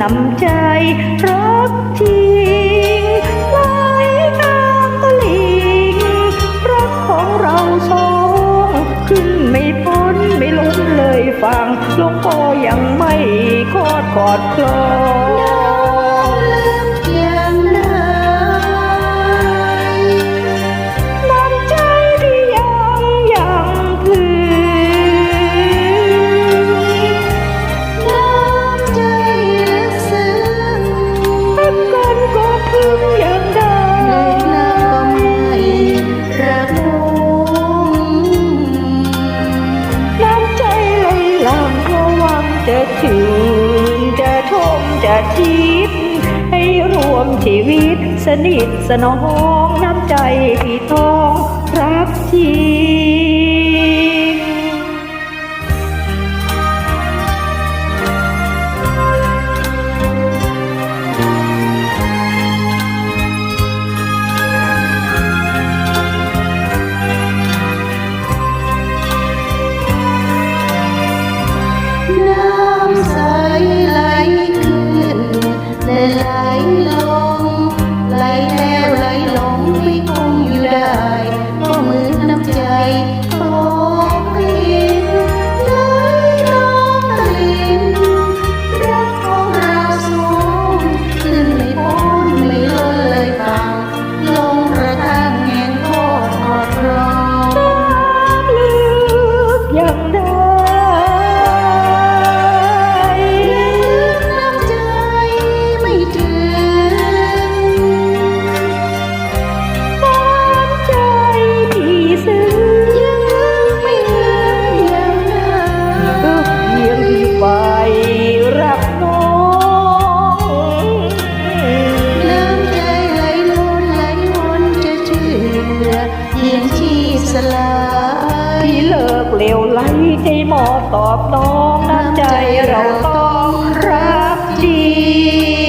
นำใจรักจริงไหลตามตลิงรักของเราสองขึ้นไม่พ้นไม่ล้นเลยฟังลงก็ยังไม่คอดกอดคลอ มจะชีพ ให้รวมชีวิต สนิทสนองน้ำใจพี่ทองรักจ สลายที่เลิกเลวไหลใจหมอตอบน้องน้ำใจเราต้องรักจริง